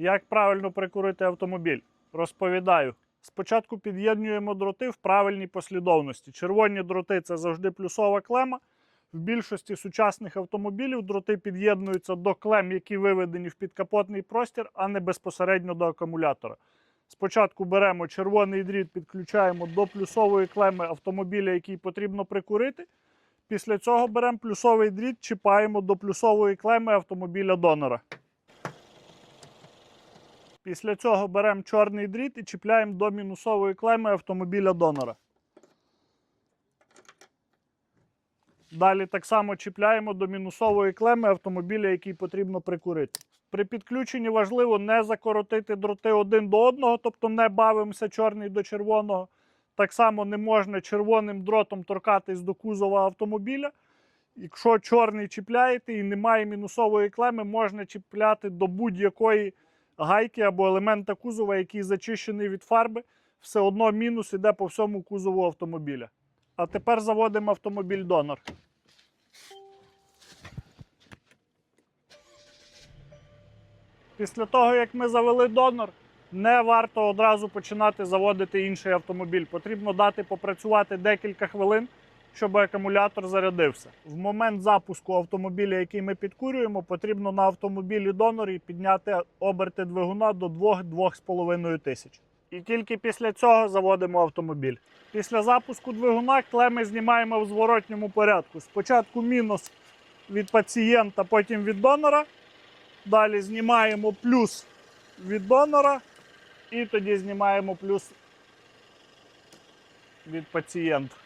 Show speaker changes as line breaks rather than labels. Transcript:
Як правильно прикурити автомобіль? Розповідаю. Спочатку під'єднуємо дроти в правильній послідовності. Червоні дроти це завжди плюсова клема. В більшості сучасних автомобілів дроти під'єднуються до клем, які виведені в підкапотний простір, а не безпосередньо до акумулятора. Спочатку беремо червоний дріт, підключаємо до плюсової клеми автомобіля, який потрібно прикурити. Після цього беремо плюсовий дріт, чіпаємо до плюсової клеми автомобіля донора. Після цього беремо чорний дріт і чіпляємо до мінусової клеми автомобіля донора. Далі так само чіпляємо до мінусової клеми автомобіля, який потрібно прикурити. При підключенні важливо не закоротити дроти один до одного, тобто не бавимося чорний до червоного. Так само не можна червоним дротом торкатись до кузова автомобіля. Якщо чорний чіпляєте і немає мінусової клеми, можна чіпляти до будь-якої гайки або елемента кузова, який зачищений від фарби. Все одно мінус іде по всьому кузову автомобіля. А тепер заводимо автомобіль донор. Після того, як ми завели донор, не варто одразу починати заводити інший автомобіль. Потрібно дати попрацювати декілька хвилин, щоб акумулятор зарядився. В момент запуску автомобіля, який ми підкурюємо, потрібно на автомобілі донорі підняти оберти двигуна до 2-2,5 тисяч. І тільки після цього заводимо автомобіль. Після запуску двигуна клеми знімаємо в зворотньому порядку. Спочатку мінус від пацієнта, потім від донора. Далі знімаємо плюс від донора, і тоді знімаємо плюс від пацієнта.